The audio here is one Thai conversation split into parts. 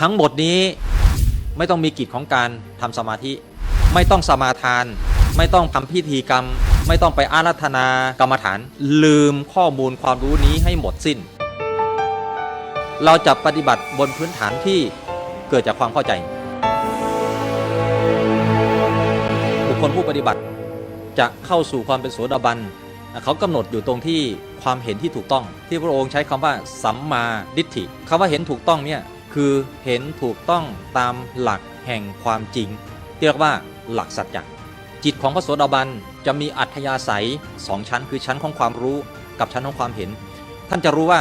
ทั้งหมดนี้ไม่ต้องมีกิจของการทำสมาธิ ไม่ต้องสมาทาน ไม่ต้องทำพิธีกรรม ไม่ต้องไปอารัธนากรรมฐาน ลืมข้อมูลความรู้นี้ให้หมดสิ้น เราจะปฏิบัติบนพื้นฐานที่เกิดจากความเข้าใจ บุคคลผู้ปฏิบัติจะเข้าสู่ความเป็นโสดาบันเขากำหนดอยู่ตรงที่ความเห็นที่ถูกต้อง ที่พระองค์ใช้คำว่าสัมมาดิฏฐิคำว่าเห็นถูกต้องเนี่ย คือเห็นถูกต้องตามหลักแห่งความจริง ที่เรียกว่าหลักสัจจะจิตของพระโสดาบันจะมีอัธยาศัยสองชั้น คือชั้นของความรู้กับชั้นของความเห็น ท่านจะรู้ว่า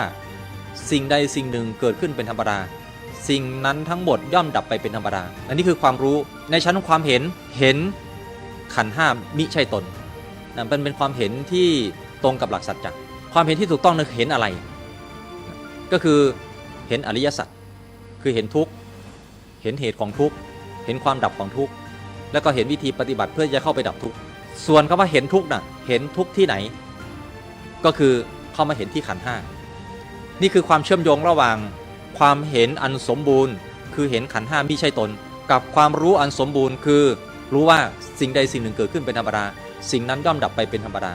สิ่งใดสิ่งหนึ่งเกิดขึ้นเป็นธรรมดา สิ่งนั้นทั้งหมดย่อมดับไปเป็นธรรมดา อันนี้คือความรู้ในชั้นของความเห็นเห็นขันห้ามิใช่ตนนะเป็นเป็นความเห็นที่ตรงกับหลักสัจจะความเห็นที่ถูกต้องนั้นเห็นอะไร ก็คือเห็นอริยสัจ คือเห็นทุกข์ เห็นเหตุของทุกข์ เห็นความดับของทุกข์ แล้วก็เห็นวิธีปฏิบัติเพื่อจะเข้าไปดับทุกข์ ส่วนคำว่าเห็นทุกข์น่ะ เห็นทุกข์ที่ไหน ก็คือเข้ามาเห็นที่ขันห้า นี่คือความเชื่อมโยงระหว่าง ความเห็นอันสมบูรณ์ คือเห็นขันห้ามิใช่ตน กับความรู้อันสมบูรณ์ คือรู้ว่าสิ่งใดสิ่งหนึ่งเกิดขึ้นเป็นธรรมดา สิ่งนั้นย่อมดับไปเป็นธรรมดา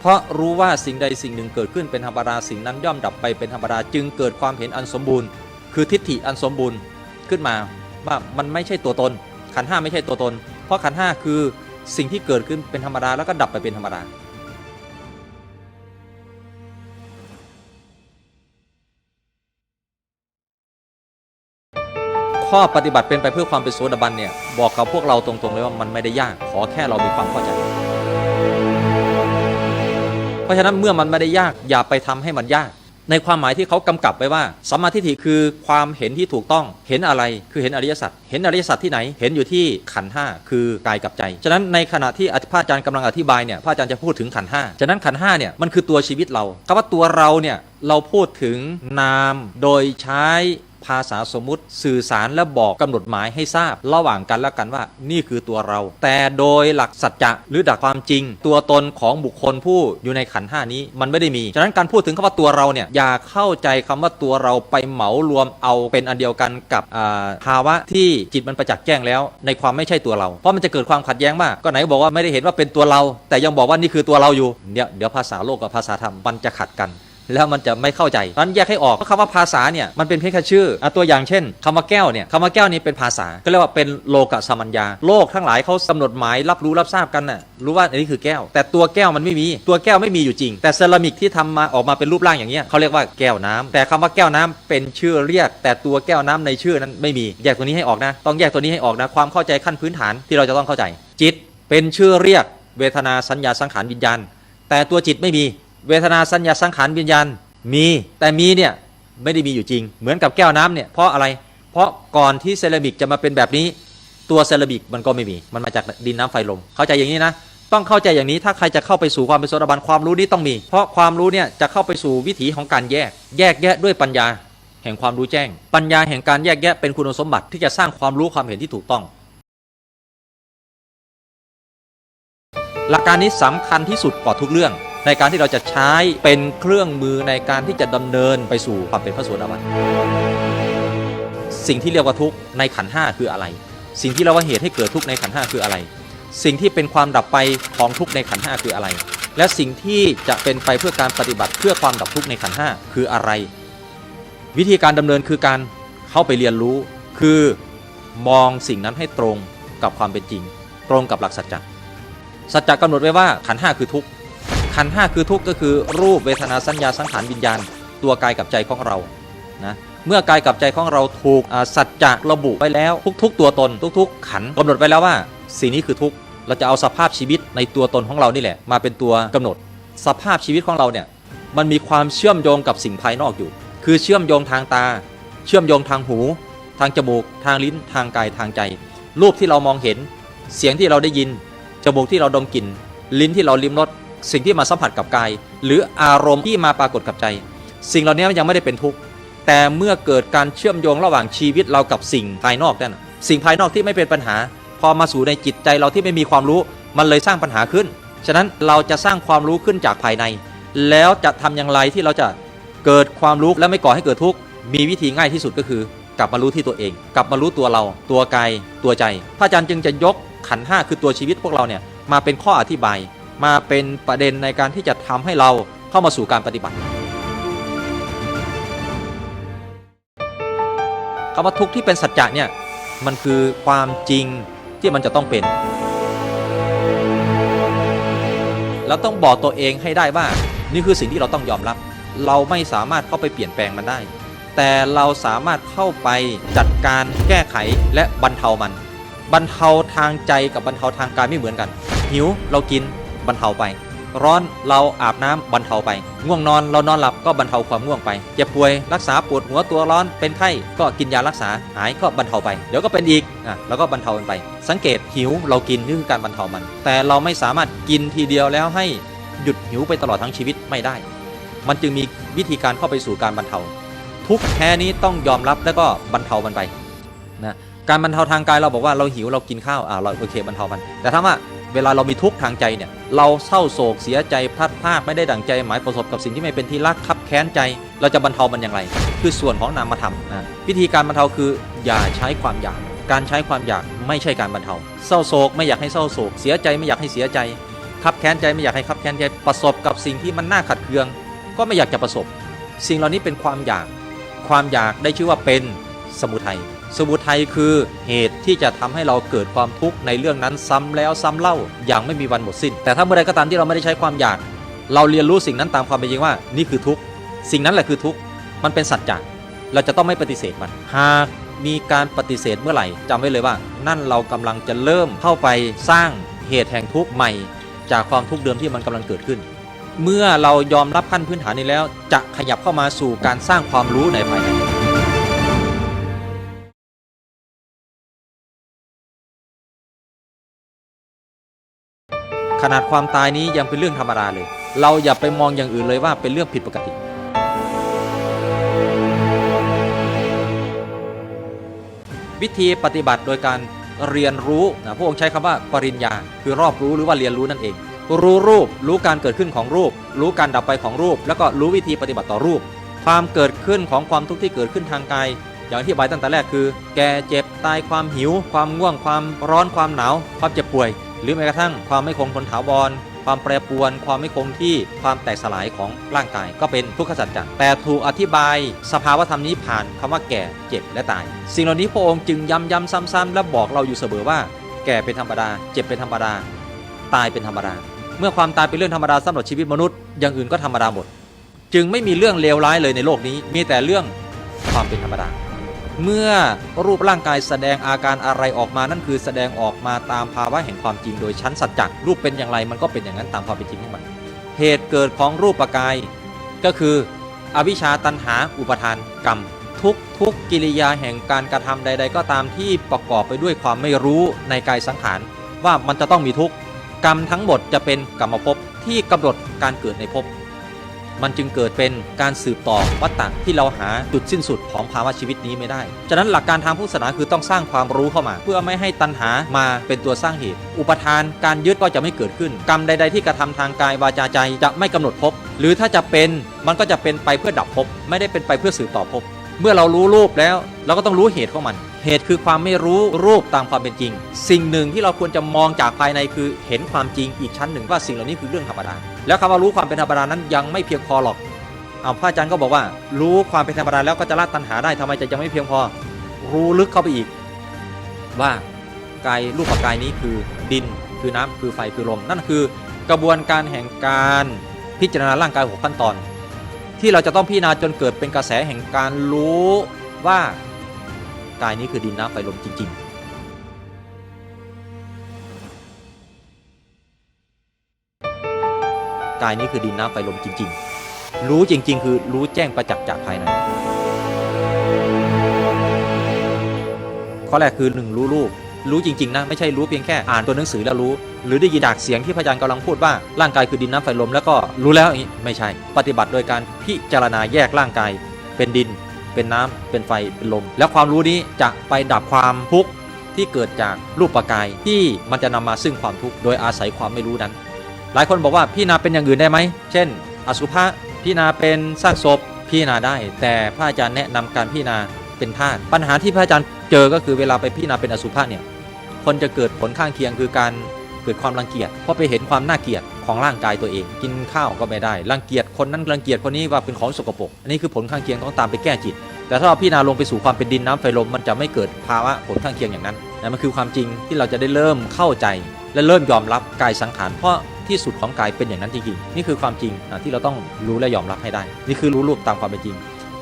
เพราะรู้ว่าสิ่งใดสิ่งหนึ่งเกิดขึ้นเป็นธรรมดาสิ่งนั้นย่อมดับไปเป็นธรรมดาจึงเกิดความเห็นอันสมบูรณ์ คือทิฏฐิอันสมบูรณ์ขึ้นมาว่ามันไม่ใช่ตัวตน ขันห้าไม่ใช่ตัวตน เพราะขันห้าคือสิ่งที่เกิดขึ้นเป็นธรรมดาแล้วก็ดับไปเป็นธรรมดาข้อปฏิบัติเป็นไปเพื่อความเป็นโสดาบันเนี่ยบอกกับพวกเราตรงๆเลยว่ามันไม่ได้ยากขอแค่เรามีความเข้าใจ เพราะฉะนั้นเมื่อมันไม่ได้ยากอย่าไปทำให้มันยาก ในความหมายที่เขากำกับไว้ว่าสัมมาทิฏฐิคือความเห็นที่ถูกต้องเห็นอะไรคือเห็นอริยสัจเห็นอริยสัจที่ไหนเห็นอยู่ที่ขันห้าคือกายกับใจ ฉะนั้นในขณะที่พระอาจารย์กำลังอธิบายเนี่ยพระอาจารย์จะพูดถึงขันห้าฉะนั้นขันห้าเนี่ยมันคือตัวชีวิตเราคำว่าตัวเราเนี่ยเราพูดถึงนามโดยใช้ ภาษาสมมุติ สื่อสารและบอกกำหนดหมายให้ทราบ ระหว่างกันและกันว่านี่คือตัวเรา แต่โดยหลักสัจจะหรือหลักความจริง ตัวตนของบุคคลผู้อยู่ในขันห้านี้มันไม่ได้มี ฉะนั้นการพูดถึงคำว่าตัวเราเนี่ยอย่าเข้าใจคำว่าตัวเราไปเหมารวมเอาเป็นอันเดียวกันกับภาวะที่จิตมันประจักษ์แจ้งแล้ว ในความไม่ใช่ตัวเรา เพราะมันจะเกิดความขัดแย้งมากก็ไหนบอกว่าไม่ได้เห็นว่าเป็นตัวเรา แต่ยังบอกว่านี่คือตัวเราอยู่เดี๋ยวเดี๋ยวภาษาโลกกับภาษาธรรมมันจะขัดกัน แล้วมันจะไม่เข้าใจนั้นแยกให้ออกเพราะคำว่าภาษาเนี่ยมันเป็นเพียงแค่ชื่ออตัวอย่างเช่นคำว่าแก้วเนี่ยคำว่าแก้วนี้เป็นภาษา ก็เรียกว่าเป็นโลกสมัญญา โลกทั้งหลายเขากำหนดหมายรับรู้รับทราบกันน่ะรู้ว่าอันนี้คือแก้ว แต่ตัวแก้วมันไม่มีตัวแก้วไม่มีอยู่จริง แต่เซรามิกที่ทำมาออกมาเป็นรูปร่างอย่างเงี้ยเขาเรียกว่าแก้วน้ำแต่คำว่าแก้วน้ำเป็นชื่อเรียก แต่ตัวแก้วน้ำในชื่อนั้นไม่มีแยกตัวนี้ให้ออกนะ ต้องแยกตัวนี้ให้ออกนะความเข้าใจขั้นพื้นฐานที่เราจะต้องเข้าใจ จิตเป็นชื่อเรียก เวทนาสัญญาสังขารวิญญาณ แต่ตัวจิตไม่มี เวทนาสัญญาสังขารวิญญาณมีแต่มีเนี่ยไม่ได้มีอยู่จริง เหมือนกับแก้วน้ำเนี่ยเพราะอะไร เพราะก่อนที่เซรามิกจะมาเป็นแบบนี้ ตัวเซรามิกมันก็ไม่มี มันมาจากดินน้ำไฟลมเข้าใจอย่างนี้นะต้องเข้าใจอย่างนี้ถ้าใครจะเข้าไปสู่ความเป็นโสดาบันความรู้นี้ต้องมี เพราะความรู้เนี่ยจะเข้าไปสู่วิถีของการแยก แยกแยะด้วยปัญญา แห่งความรู้แจ้ง ปัญญาแห่งการแยกแยะเป็นคุณสมบัติที่จะสร้างความรู้ความเห็นที่ถูกต้อง หลักการนี้สำคัญที่สุดกว่าทุกเรื่อง ในการที่เราจะใช้เป็นเครื่องมือในการที่จะดำเนินไปสู่ความเป็นพระโสดาบันสิ่งที่เรียกว่าทุกข์ในขันห้าคืออะไร สิ่งที่เราว่าเหตุให้เกิดทุกข์ในขันห้าคืออะไร สิ่งที่เป็นความดับไปของทุกข์ในขันห้าคืออะไร และสิ่งที่จะเป็นไปเพื่อการปฏิบัติเพื่อความดับทุกข์ในขันห้าคืออะไร วิธีการดำเนินคือการเข้าไปเรียนรู้ คือมองสิ่งนั้นให้ตรงกับความเป็นจริง ตรงกับหลักสัจจะสัจจะกำหนดไว้ว่าขันห้าคือทุกข์ ขันห้าคือทุกข์ก็คือรูปเวทนาสัญญาสังขารวิญญาณ ตัวกายกับใจของเรานะเมื่อกายกับใจของเราถูกสัจจะระบุไว้แล้วทุก ๆ ตัวตนทุก ๆ ขันธ์กำหนดไว้แล้วว่าสิ่งนี้คือทุกข์เราจะเอาสภาพชีวิตในตัวตนของเรานี่แหละ มาเป็นตัวกำหนด สภาพชีวิตของเราเนี่ยมันมีความเชื่อมโยงกับสิ่งภายนอกอยู่ คือเชื่อมโยงทางตา เชื่อมโยงทางหู ทางจมูก ทางลิ้น ทางกาย ทางใจ รูปที่เรามองเห็น เสียงที่เราได้ยิน จมูกที่เราดมกลิ่น ลิ้นที่เราลิ้มรส สิ่งที่มาสัมผัสกับกาย หรืออารมณ์ที่มาปรากฏกับใจ สิ่งเหล่านี้ยังไม่ได้เป็นทุกข์แต่เมื่อเกิดการเชื่อมโยงระหว่างชีวิตเรากับสิ่งภายนอกนั่นสิ่งภายนอกที่ไม่เป็นปัญหา พอมาสู่ในจิตใจเราที่ไม่มีความรู้มันเลยสร้างปัญหาขึ้น ฉะนั้นเราจะสร้างความรู้ขึ้นจากภายใน แล้วจะทำอย่างไรที่เราจะเกิดความรู้และไม่ก่อให้เกิดทุกข์มีวิธีง่ายที่สุดก็คือ กลับมารู้ที่ตัวเอง กลับมารู้ตัวเรา ตัวกายตัวใจพระอาจารย์จึงจะยกขันห้าคือตัวชีวิตพวกเราเนี่ยมาเป็นข้ออธิบาย มาเป็นประเด็นในการที่จะทำให้เราเข้ามาสู่การปฏิบัติคำว่าทุกข์ที่เป็นสัจจะเนี่ยมันคือความจริงที่มันจะต้องเป็น เราต้องบอกตัวเองให้ได้ว่า นี่คือสิ่งที่เราต้องยอมรับ เราไม่สามารถเข้าไปเปลี่ยนแปลงมันได้ แต่เราสามารถเข้าไปจัดการแก้ไขและบรรเทามัน บรรเทาทางใจกับบรรเทาทางกายไม่เหมือนกัน หิวเรากิน บรรเทาไป ร้อนเราอาบน้ำบรรเทาไป ง่วงนอนเรานอนหลับก็บรรเทาความง่วงไป เจ็บป่วยรักษาปวดหัวตัวร้อนเป็นไข้ก็กินยารักษาหายก็บรรเทาไป เดี๋ยวก็เป็นอีกอะแล้วก็บรรเทามันไป สังเกตหิวเรากินนี่คือการบรรเทามัน แต่เราไม่สามารถกินทีเดียวแล้วให้หยุดหิวไปตลอดทั้งชีวิตไม่ได้ มันจึงมีวิธีการเข้าไปสู่การบรรเทา ทุกแท้นี้ต้องยอมรับแล้วก็บรรเทามันไปนะการบรรเทาทางกายเราบอกว่าเราหิวเรากินข้าวอ่าเราโอเคบรรเทามัน แต่ถ้าว่า เวลาเรามีทุกข์ทางใจเนี่ย เราเศร้าโศกเสียใจพลาดพลาดไม่ได้ดั่งใจหมายประสบกับสิ่งที่ไม่เป็นที่รักคับแค้นใจ เราจะบรรเทามันอย่างไร คือส่วนของนามธรรมนะวิธีการบรรเทาคืออย่าใช้ความอยาก การใช้ความอยากไม่ใช่การบรรเทา เศร้าโศกไม่อยากให้เศร้าโศก เสียใจไม่อยากให้เสียใจคับแค้นใจไม่อยากให้คับแค้นใจประสบกับสิ่งที่มันน่าขัดเคือง ก็ไม่อยากจะประสบ สิ่งเหล่านี้เป็นความอยาก ความอยากได้ชื่อว่าเป็นสมุทัย สมุทัยคือเหตุที่จะทำให้เราเกิดความทุกข์ในเรื่องนั้นซ้ำแล้วซ้ำเล่าอย่างไม่มีวันหมดสิ้น แต่ถ้าเมื่อใดก็ตามที่เราไม่ได้ใช้ความอยาก เราเรียนรู้สิ่งนั้นตามความเป็นจริงว่า นี่คือทุกข์สิ่งนั้นแหละคือทุกข์มันเป็นสัจจะเราจะต้องไม่ปฏิเสธมัน หากมีการปฏิเสธเมื่อไหร่จำไว้เลยว่า นั่นเรากำลังจะเริ่มเข้าไปสร้างเหตุแห่งทุกข์ใหม่ จากความทุกข์เดิมที่มันกำลังเกิดขึ้น เมื่อเรายอมรับขั้นพื้นฐานนี้แล้ว จะขยับเข้ามาสู่การสร้างความรู้ในภายใน ขนาดความตายนี้ยังเป็นเรื่องธรรมดาเลย เราอย่าไปมองอย่างอื่นเลยว่าเป็นเรื่องผิดปกติ วิธีปฏิบัติโดยการเรียนรู้นะพระองค์ใช้คำว่าปริญญา คือรอบรู้หรือว่าเรียนรู้นั่นเอง รู้รูป รู้การเกิดขึ้นของรูป รู้การดับไปของรูป แล้วก็รู้วิธีปฏิบัติต่อรูป ความเกิดขึ้นของความทุกข์ที่เกิดขึ้นทางกายอย่างที่บายตั้งแต่แรกคือ แก่เจ็บตายความหิว ความง่วงความร้อนความหนาวความเจ็บป่วย หรือแม้กระทั่งความไม่คงทนถาวร ความแปรปรวน ความไม่คงที่ความแตกสลายของร่างกาย ก็เป็นทุกขสัจจะแต่ถูกอธิบาย สภาวธรรมนี้ผ่านคำว่าแก่เจ็บและตาย สิ่งเหล่านี้พระองค์จึงย้ำย้ำซ้ำๆและบอกเราอยู่เสมอว่า แก่เป็นธรรมดา เจ็บเป็นธรรมดา ตายเป็นธรรมดา เมื่อความตายเป็นเรื่องธรรมดาสำหรับชีวิตมนุษย์อย่างอื่นก็ธรรมดาหมด จึงไม่มีเรื่องเลวร้ายเลยในโลกนี้ มีแต่เรื่องความเป็นธรรมดา เมื่อรูปร่างกายแสดงอาการอะไรออกมานั่นคือแสดงออกมาตามภาวะแห่งความจริงโดยชั้นสัจจะรูปเป็นอย่างไรมันก็เป็นอย่างนั้นตามความเป็นจริงของมัน เหตุเกิดของรูปกาย ก็คืออวิชชาตันหาอุปทานกรรม ทุกทุกกิริยาแห่งการกระทำใด ๆ ก็ตามที่ประกอบไปด้วยความไม่รู้ในกายสังขารว่ามันจะต้องมีทุกกรรมทั้งหมดจะเป็นกรรมภพที่กำหนดการเกิดในภพ มันจึงเกิดเป็นการสืบต่อวัฏฏะที่เราหาจุดสิ้นสุดของภาวะชีวิตนี้ไม่ได้ ฉะนั้นหลักการทางพุทธศาสนาคือต้องสร้างความรู้เข้ามา เพื่อไม่ให้ตัณหามาเป็นตัวสร้างเหตุ อุปทานการยึดก็จะไม่เกิดขึ้น กรรมใด ๆ ที่กระทำทางกายวาจาใจจะไม่กำหนดภพหรือถ้าจะเป็นมันก็จะเป็นไปเพื่อดับภพไม่ได้เป็นไปเพื่อสืบต่อภพเมื่อเรารู้รูปแล้ว เราก็ต้องรู้เหตุของมัน เหตุคือความไม่รู้รูปตามความเป็นจริง สิ่งหนึ่งที่เราควรจะมองจากภายในคือเห็นความจริงอีกชั้นหนึ่งว่าสิ่งเหล่านี้คือเรื่องธรรมดา แล้วคำว่ารู้ความเป็นธรรมดานั้นยังไม่เพียงพอหรอกเอาพระอาจารย์ก็บอกว่า รู้ความเป็นธรรมดาแล้วก็จะละตัณหาได้ทำไมจะยังไม่เพียงพอ รู้ลึกเข้าไปอีก ว่ากายรูปกายนี้คือดินคือน้ำคือไฟคือลม นั่นคือกระบวนการแห่งการพิจารณาร่างกายหกขั้นตอน ที่เราจะต้องพิจารณาจนเกิดเป็นกระแสแห่งการรู้ว่า กายนี้คือดินน้ำไฟลมจริง ๆกายนี้คือดินน้ำไฟลมจริง ๆ รู้จริง ๆ คือรู้แจ้งประจักษ์จากภายใน ข้อแรกคือหนึ่งรู้รูป รู้จริง ๆ นะ ไม่ใช่รู้เพียงแค่อ่านตัวหนังสือแล้วรู้ หรือได้ยินจากเสียงที่พระอาจารย์กำลังพูดว่าร่างกายคือดินน้ำไฟลมแล้วก็รู้แล้วอย่างนี้ไม่ใช่ ปฏิบัติโดยการพิจารณาแยกร่างกายเป็นดิน เป็นน้ำเป็นไฟเป็นลม แล้วความรู้นี้จะไปดับความทุกข์ที่เกิดจากรูปปกายที่มันจะนำมาซึ่งความทุกข์โดยอาศัยความไม่รู้นั้น หลายคนบอกว่าพี่นาเป็นอย่างอื่นได้ไหมเช่น อสุภะพี่นาเป็นซากศพพี่นาได้ แต่พระอาจารย์แนะนำการพี่นาเป็นธาตุปัญหาที่พระอาจารย์เจอก็คือเวลาไปพิจารณาเป็นอสุภะเนี่ยคนจะเกิดผลข้างเคียงคือการ เกิดความรังเกียจเพราะไปเห็นความน่าเกลียดของร่างกายตัวเอง กินข้าวก็ไม่ได้รังเกียจคนนั้นรังเกียจคนนี้ว่าเป็นของสกปรกอันนี้คือผลข้างเคียงต้องตามไปแก้จิต แต่ถ้าเราพิจารณาลงไปสู่ความเป็นดินน้ำไฟลมมันจะไม่เกิดภาวะผลข้างเคียงอย่างนั้นนะมันคือความจริงที่เราจะได้เริ่มเข้าใจ และเริ่มยอมรับกายสังขารเพราะที่สุดของกายเป็นอย่างนั้นจริงๆนี่คือความจริงที่เราต้องรู้และยอมรับให้ได้ นี่คือรู้รูปตามความเป็นจริง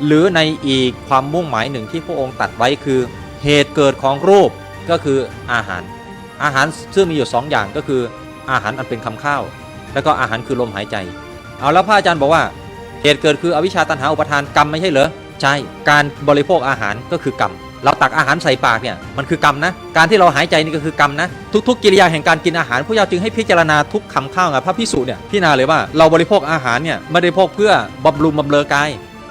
หรือในอีกความมุ่งหมายหนึ่งที่พระองค์ตัดไว้คือ เหตุเกิดของรูปก็คืออาหาร อาหารซึ่งมีอยู่สองอย่างก็คืออาหารอันเป็นคำข้าว แล้วก็อาหารคือลมหายใจ เอาแล้วพระอาจารย์บอกว่าเหตุเกิดคืออวิชชาตันหาอุปทานกรรมไม่ใช่เหรอใช่การบริโภคอาหารก็คือกรรมเราตักอาหารใส่ปากเนี่ยมันคือกรรมนะการที่เราหายใจนี่ก็คือกรรมนะทุกๆกิริยาแห่งการกินอาหารพระเจ้าจึงให้พิจารณาทุกคำข้าวไงพระพิสุเนี่ยพิจารณาเลยว่าเราบริโภคอาหารเนี่ยไม่ได้บริโภคเพื่อบำรุงบำเรอกาย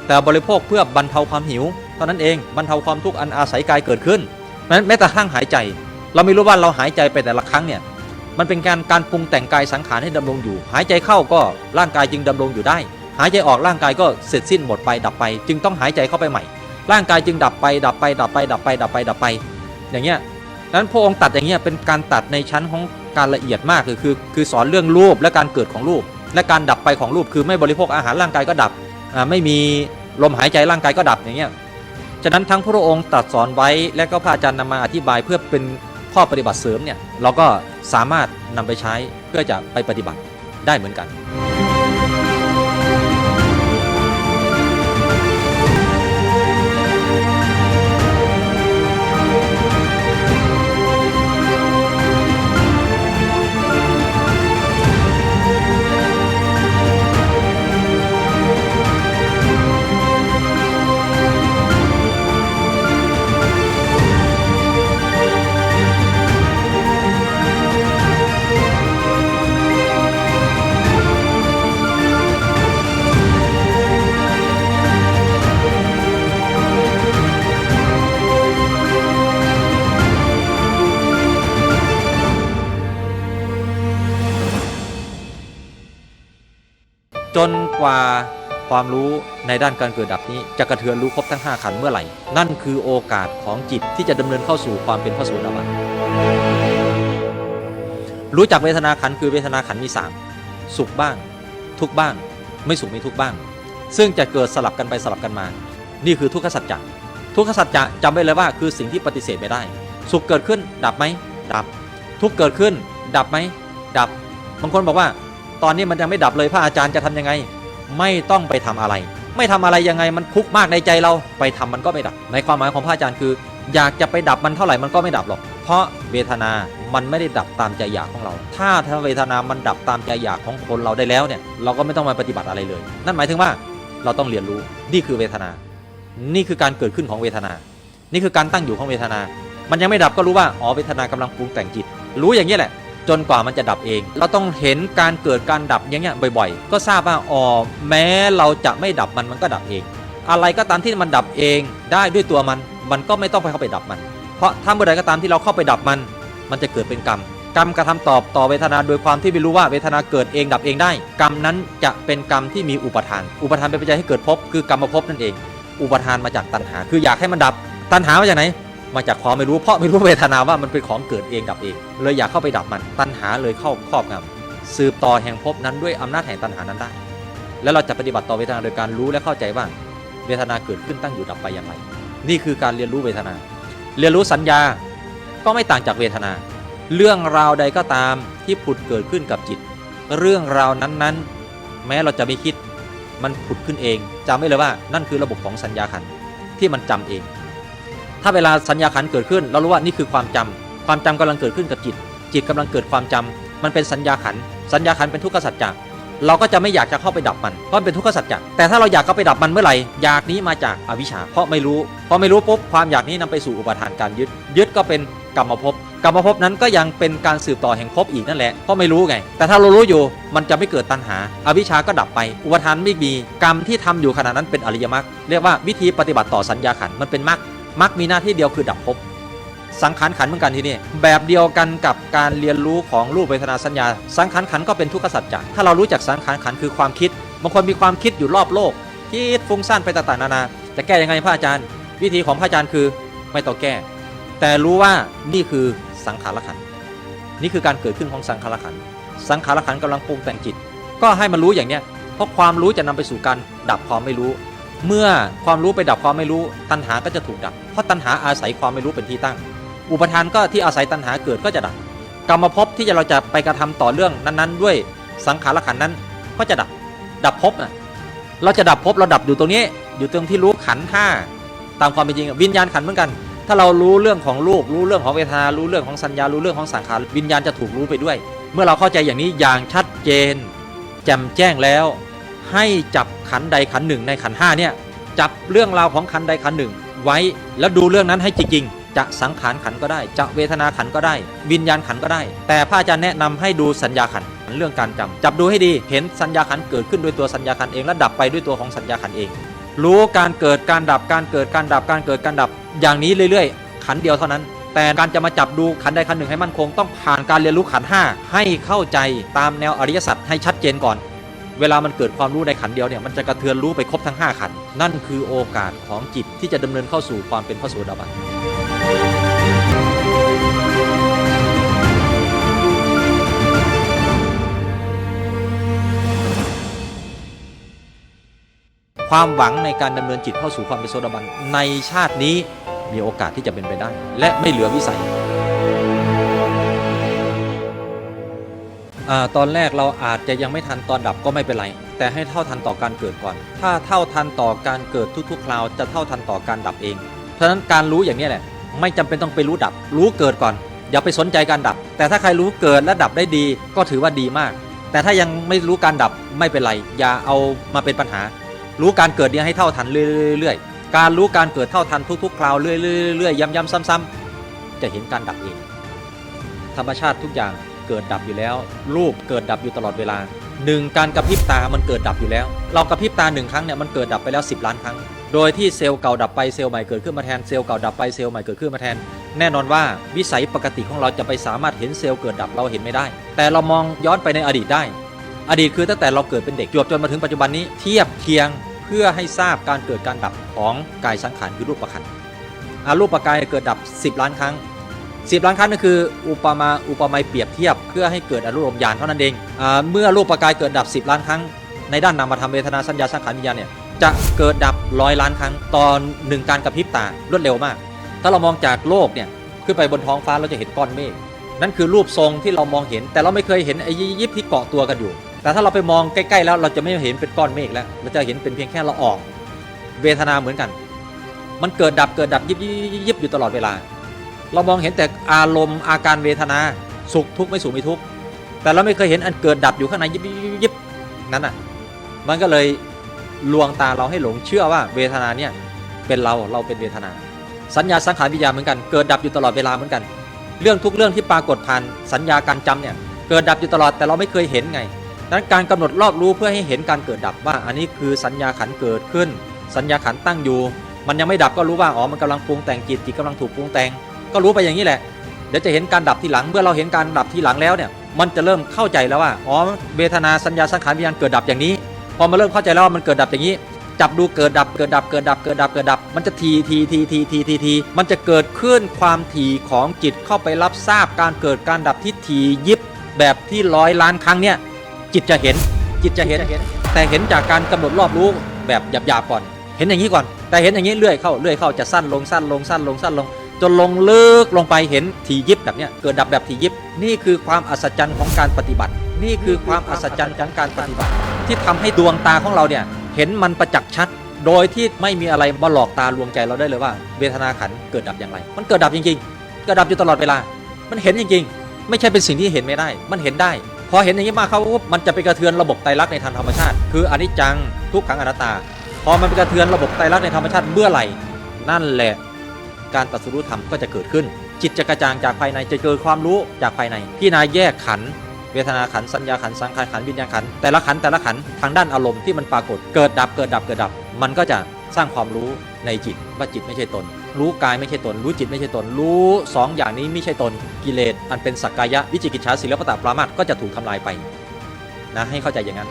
แต่บริโภคเพื่อบรรเทาความหิวเท่านั้นเองบรรเทาความทุกข์อันอาศัยกายเกิดขึ้นแม้นแม้แต่ข้างหายใจ เราไม่รู้ว่าเราหายใจไปแต่ละครั้งเนี่ยมันเป็นการการปรุงแต่งกายสังขารให้ดำรงอยู่ หายใจเข้าก็ร่างกายจึงดำรงอยู่ได้ หายใจออกร่างกายก็เสร็จสิ้นหมดไปดับไป จึงต้องหายใจเข้าไปใหม่ ร่างกายจึงดับไป ดับไป ดับไป ดับไป ดับไป ดับไป อย่างเงี้ยนั้นพระองค์ตัดอย่างเงี้ยเป็นการตัดในชั้นของการละเอียดมากคือคือคือสอนเรื่องรูปและการเกิดของรูป และการดับไปของรูปคือไม่บริโภคอาหารร่างกายก็ดับไม่มีลมหายใจร่างกายก็ดับอย่างเงี้ยฉะนั้นทั้งพระองค์ตัดสอนไว้และก็พระอาจารย์นำมาอธิบายเพื่อเป็น ข้อปฏิบัติเสริมเนี่ยเราก็สามารถนำไปใช้เพื่อจะไปปฏิบัติได้เหมือนกัน กว่าความรู้ในด้านการเกิดดับนี้จะกระเทือนรู้ครบทั้ง 5 ขันเมื่อไหร่ นั่นคือโอกาสของจิตที่จะดำเนินเข้าสู่ความเป็นพระโสดาบัน รู้จักเวทนาขันคือเวทนาขันมี 3 สุขบ้าง ทุกบ้าง ไม่สุขไม่ทุกบ้าง ซึ่งจะเกิดสลับกันไปสลับกันมา นี่คือทุกขสัจจะทุกขสัจจะจำไว้เลยว่าคือสิ่งที่ปฏิเสธไม่ได้ สุขเกิดขึ้นดับไหมดับ ทุกเกิดขึ้น ดับไหมดับบางคนบอกว่า ตอนนี้มันยังไม่ดับเลยพระอาจารย์จะทำยังไง ไม่ต้องไปทำอะไร ไม่ทำอะไรยังไงมันทุกมากในใจเราไปทำมันก็ไม่ดับ ในความหมายของพระอาจารย์คือ อยากจะไปดับมันเท่าไหร่มันก็ไม่ดับหรอก เพราะเวทนามันไม่ได้ดับตามใจอยากของเรา ถ้าถ้าเวทนามันดับตามใจอยากของคนเราได้แล้วเนี่ยเราก็ไม่ต้องมาปฏิบัติอะไรเลย นั่นหมายถึงว่าเราต้องเรียนรู้นี่คือเวทนา นี่คือการเกิดขึ้นของเวทนา นี่คือการตั้งอยู่ของเวทนา มันยังไม่ดับก็รู้ว่าอ๋อเวทนากำลังปรุงแต่งจิต รู้อย่างนี้แหละ จนกว่ามันจะดับเอง เราต้องเห็นการเกิดการดับอย่างเงี้ยบ่อยๆ ก็ทราบว่าอ๋อแม้เราจะไม่ดับมันมันก็ดับเอง อะไรก็ตามที่มันดับเองได้ด้วยตัวมัน มันก็ไม่ต้องไปเข้าไปดับมัน เพราะถ้าเมื่อใดก็ตามที่เราเข้าไปดับมัน มันจะเกิดเป็นกรรม กรรมกระทำตอบต่อเวทนาโดยความที่ไม่รู้ว่าเวทนาเกิดเองดับเองได้ กรรมนั้นจะเป็นกรรมที่มีอุปทาน อุปทานเป็นปัจจัยให้เกิดภพคือกรรมภพนั่นเอง อุปทานมาจากตัณหา คืออยากให้มันดับ ตัณหามาจากไหน มาจากความไม่รู้เพราะไม่รู้เวทนาว่ามันเป็นของเกิดเองดับเอง เลยอยากเข้าไปดับมัน ตัณหาเลยเข้าครอบงำสืบต่อแห่งภพนั้นด้วยอำนาจแห่งตัณหานั้นได้ แล้วเราจะปฏิบัติต่อเวทนาโดยการรู้และเข้าใจว่าเวทนาเกิดขึ้นตั้งอยู่ดับไปอย่างไร นี่คือการเรียนรู้เวทนา เรียนรู้สัญญาก็ไม่ต่างจากเวทนา เรื่องราวใดก็ตามที่ผุดเกิดขึ้นกับจิต เรื่องราวนั้นๆ แม้เราจะไม่คิดมันผุดขึ้นเองจำไว้เลยว่านั่นคือระบบของสัญญาขันที่มันจำเอง ถ้าเวลาสัญญาขันเกิดขึ้น เรารู้ว่านี่คือความจำความจำกำลังเกิดขึ้นกับจิต จิตกำลังเกิดความจำมันเป็นสัญญาขัน สัญญาขันเป็นทุกขสัจจะเราก็จะไม่อยากจะเข้าไปดับมัน เพราะมันเป็นทุกขสัจจะแต่ถ้าเราอยากเข้าไปดับมันเมื่อไหร่ อยากนี้มาจากอวิชชา เพราะไม่รู้ พอไม่รู้ปุ๊บ ความอยากนี้นำไปสู่อุปทานการยึด ยึดก็เป็นกรรมภพ กรรมภพนั้นก็ยังเป็นการสืบต่อแห่งภพอีกนั่นแหละ เพราะไม่รู้ไง แต่ถ้าเรารู้อยู่ มันจะไม่เกิดตัณหา อวิชชาก็ดับไป อุปทานไม่มี กรรมที่ทำอยู่ขณะนั้นเป็นอริยมรรค เรียกว่าวิธีปฏิบัติต่อสัญญาขันมันเป็นมรรค มรรคมีหน้าที่เดียวคือดับภพสังขารขันเหมือนกันที่นี้แบบเดียวกันกับการเรียนรู้ของรูปเวทนาสัญญา สังขารขันก็เป็นทุกขสัจจะถ้าเรารู้จักสังขารขันคือความคิดบางคนมีความคิดอยู่รอบโลกคิดฟุ้งซ่านไปต่างๆนานา จะแก้ยังไงพระอาจารย์ วิธีของพระอาจารย์คือไม่ต้องแก้ แต่รู้ว่านี่คือสังขารขันนี่คือการเกิดขึ้นของสังขารขันสังขารขันธ์กำลังปรุงแต่งจิต ก็ให้มันรู้อย่างเนี้ยเพราะความรู้จะนำไปสู่การดับความไม่รู้ เมื่อความรู้ไปดับความไม่รู้ตัณหาก็จะถูกดับ เพราะตัณหาอาศัยความไม่รู้เป็นที่ตั้ง อุปทานก็ที่อาศัยตัณหาเกิดก็จะดับ กรรมภพที่จะเราจะไปกระทำต่อเรื่องนั้นๆ ด้วยสังขารขันนั้นก็จะดับ ดับภพน่ะเราจะดับภพเราดับอยู่ตรงนี้ อยู่ตรงที่รู้ขันห้าตามความเป็นจริงวิญญาณขันเหมือนกัน ถ้าเรารู้เรื่องของรูปรู้เรื่องของเวทนารู้เรื่องของสัญญารู้เรื่องของสังขารวิญญาณจะถูกรู้ไปด้วย เมื่อเราเข้าใจอย่างนี้อย่างชัดเจนแจ่มแจ้งแล้ว ให้จับขันใดขันหนึ่งในขันห้าเนี่ยจับเรื่องราวของขันใดขันหนึ่ง ไว้แล้วดูเรื่องนั้นให้จริงๆจะสังขารขันก็ได้ จะเวทนาขันก็ได้ วิญญาณขันก็ได้ แต่พระอาจารย์แนะนำให้ดูสัญญาขันเรื่องการจำจับดูให้ดีเห็นสัญญาขันเกิดขึ้นด้วยตัวสัญญาขันเองและดับไปด้วยตัวของสัญญาขันเอง รู้การเกิดการดับการเกิดการดับการเกิดการดับอย่างนี้เรื่อยๆ ขันเดียวเท่านั้นแต่การจะมาจับดูขันใดขันหนึ่งให้มั่นคงต้องผ่านการเรียนรู้ขันห้าให้เข้าใจตามแนวอริยสัจให้ชัดเจนก่อน เวลามันเกิดความรู้ในขันเดียวเนี่ยมันจะกระเทือนรู้ไปครบทั้ง 5 ขัน นั่นคือโอกาสของจิตที่จะดำเนินเข้าสู่ความเป็นพระโสดาบันความหวังในการดำเนินจิตเข้าสู่ความเป็นโสดาบันในชาตินี้มีโอกาสที่จะเป็นไปได้ และไม่เหลือวิสัย ตอนแรกเราอาจจะยังไม่ทันตอนดับก็ไม่เป็นไร แต่ให้เท่าทันต่อการเกิดก่อน ถ้าเท่าทันต่อการเกิดทุกๆคราวจะเท่าทันต่อการดับเอง เพราะฉะนั้นการรู้อย่างนี้แหละ ไม่จำเป็นต้องไปรู้ดับ รู้เกิดก่อน อย่าไปสนใจการดับ แต่ถ้าใครรู้เกิดและดับได้ดี ก็ถือว่าดีมาก แต่ถ้ายังไม่รู้การดับไม่เป็นไร อย่าเอามาเป็นปัญหา รู้การเกิดเนี่ยให้เท่าทันเรื่อยๆการรู้การเกิดเท่าทันทุกๆคราวเรื่อยๆย้ำๆซ้ำๆจะเห็นการดับเอง ธรรมชาติทุกอย่าง เกิดดับอยู่แล้ว รูปเกิดดับอยู่ตลอดเวลาหนึ่งการกระพริบตามันเกิดดับอยู่แล้ว เรากระพริบตาหนึ่งครั้งเนี่ยมันเกิดดับไปแล้ว 10 ล้านครั้ง โดยที่เซลล์เก่าดับไปเซลล์ใหม่เกิดขึ้นมาแทนเซลล์เก่าดับไปเซลล์ใหม่เกิดขึ้นมาแทน แน่นอนว่าวิสัยปกติของเราจะไปสามารถเห็นเซลล์เกิดดับเราเห็นไม่ได้ แต่เรามองย้อนไปในอดีตได้ อดีตคือตั้งแต่เราเกิดเป็นเด็กจวบจนมาถึงปัจจุบันนี้เทียบเคียงเพื่อให้ทราบการเกิดการดับของกายสังขารคือรูปประคันอารูปประกายเกิดดับ 10 ล้านครั้ง 10ล้านครั้งนั่นคืออุปมาอุปไมยเปรียบเทียบเพื่อให้เกิดอารมณ์ญาณเท่านั้นเองอเมื่อรูปประกายเกิดดับ10ล้านครั้ง ในด้านนามธรรมเวทนาสัญญาสังขารวิญญาณเนี่ยจะเกิดดับร้อยล้านครั้งตอนหนึ่งการกระพริบตารวดเร็วมาก ถ้าเรามองจากโลกเนี่ยขึ้นไปบนท้องฟ้าเราจะเห็นก้อนเมฆนั่นคือรูปทรงที่เรามองเห็น แต่เราไม่เคยเห็นไอ้ยิบที่เกาะตัวกันอยู่ แต่ถ้าเราไปมองใกล้ๆแล้วเราจะไม่เห็นเป็นก้อนเมฆแล้วเราจะเห็นเป็นเพียงแค่ละอองเวทนาเหมือนกัน มันเกิดดับเกิดดับยิบยิบยิบยิบอยู่ตลอดเวลา เรามองเห็นแต่อารมณ์อาการเวทนาสุขทุกข์ไม่สุขไม่ทุกข์แต่เราไม่เคยเห็นอันเกิดดับอยู่ข้างในยิบยิบยิบนั้นอะมันก็เลยลวงตาเราให้หลงเชื่อว่าเวทนาเนี่ยเป็นเราเราเป็นเวทนา สัญญาสังขารวิญญาณเหมือนกันเกิดดับอยู่ตลอดเวลาเหมือนกัน เรื่องทุกเรื่องที่ปรากฏผ่านสัญญาการจำเนี่ยเกิดดับอยู่ตลอดแต่เราไม่เคยเห็นไงดังนั้นการกำหนดรอบรู้เพื่อให้เห็นการเกิดดับว่า อันนี้คือสัญญาขันเกิดขึ้น สัญญาขันตั้งอยู่ มันยังไม่ดับก็รู้ว่าอ๋อมันกำลังปรุงแต่งจิตจิตกำลังถูกปรุงแต่ง ก็รู้ไปอย่างนี้แหละ เดี๋ยวจะเห็นการดับทีหลัง เมื่อเราเห็นการดับทีหลังแล้วเนี่ย มันจะเริ่มเข้าใจแล้วว่า อ๋อ เวทนาสัญญาสังขารวิญญาณเกิดดับอย่างนี้ พอมาเริ่มเข้าใจแล้วว่ามันเกิดดับอย่างนี้ จับดูเกิดดับ เกิดดับ เกิดดับ เกิดดับ เกิดดับ มันจะทีทีทีทีทีทีที มันจะเกิดขึ้นความถี่ของจิตเข้าไปรับทราบการเกิดการดับที่ทียิบแบบที่ร้อยล้านครั้งเนี่ย จิตจะเห็น จิตจะเห็น แต่เห็นจากการกำหนดรอบรู้แบบหยาบๆก่อน เห็นอย่างนี้ก่อน แต่เห็นอย่างนี้เรื่อยเข้า เรื่อยเข้าจะสั้นลงสั้นลงสั้นลงสั้นลง จนลงลึกลงไปเห็นทียิบแบบเนี้ยเกิดดับแบบทียิบ นี่คือความอัศจรรย์ของการปฏิบัติ นี่คือความอัศจรรย์ของการปฏิบัติ ที่ทำให้ดวงตาของเราเนี่ยเห็นมันประจักษ์ชัด โดยที่ไม่มีอะไรมาหลอกตาลวงใจเราได้เลยว่า เวทนาขันเกิดดับอย่างไร มันเกิดดับจริงๆเกิดดับอยู่ตลอดเวลา มันเห็นจริงๆ ไม่ใช่เป็นสิ่งที่เห็นไม่ได้ มันเห็นได้พอเห็นอย่างนี้มากเขาปุ๊บมันจะไปกระเทือนระบบไตรลักษณ์ในทางธรรมชาติ คืออนิจจังทุกขังอนัตตา พอมันไปกระเทือนระบบไตรลักษณ์ในธรรมชาติเมื่อไหร่ นั่นแหละ การตรัสรู้ธรรมก็จะเกิดขึ้น จิตจะกระจ่างจากภายในจะเกิดความรู้จากภายใน พี่นายแยกขันเวทนาขันสัญญาขันสังขารขันวิญญาณขันแต่ละขันแต่ละขันทางด้านอารมณ์ที่มันปรากฏเกิดดับเกิดดับเกิดดับ มันก็จะสร้างความรู้ในจิตว่าจิตไม่ใช่ตน รู้กายไม่ใช่ตน รู้จิตไม่ใช่ตน รู้สองอย่างนี้ไม่ใช่ตน กิเลสอันเป็นสักกายะวิจิกิจฉาศิลปตะปรามาสก็จะถูกทำลายไปนะให้เข้าใจอย่างนั้น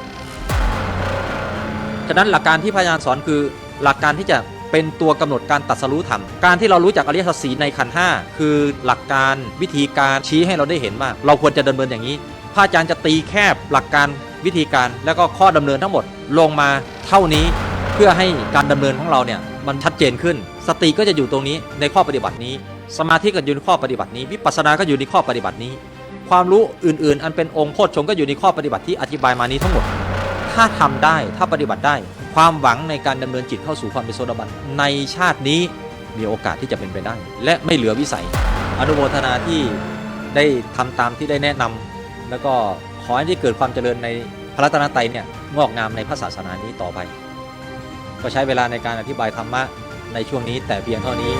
ฉะนั้นหลักการที่พระอาจารย์สอนคือหลักการที่จะ เป็นตัวกำหนดการตัดสรู้ธรรม การที่เรารู้จักอริยสัจสีในขันห้าคือหลักการวิธีการชี้ให้เราได้เห็นว่าเราควรจะดำเนินอย่างนี้พระอาจารย์จะตีแคบหลักการวิธีการแล้วก็ข้อดำเนินทั้งหมดลงมาเท่านี้เพื่อให้การดำเนินของเราเนี่ยมันชัดเจนขึ้น สติก็จะอยู่ตรงนี้ในข้อปฏิบัตินี้ สมาธิก็อยู่ในข้อปฏิบัตินี้ วิปัสสนาก็อยู่ในข้อปฏิบัตินี้ ความรู้อื่น ๆ อันเป็นองค์โพชฌงก็อยู่ในข้อปฏิบัติที่อธิบายมานี้ทั้งหมด ถ้าทำได้ถ้าปฏิบัติได้ ความหวังในการดำเนินจิตเข้าสู่ความเป็นโซดาบันในชาตินี้มีโอกาสที่จะเป็นไปได้ และไม่เหลือวิสัย อนุโมทนาที่ได้ทำตามที่ได้แนะนำแล้วก็ขอให้ได้เกิดความเจริญในพระรัตนตรัยเนี่ยงอกงามในพระศาสนานี้ต่อไป ก็ใช้เวลาในการอธิบายธรรมะในช่วงนี้แต่เพียงเท่านี้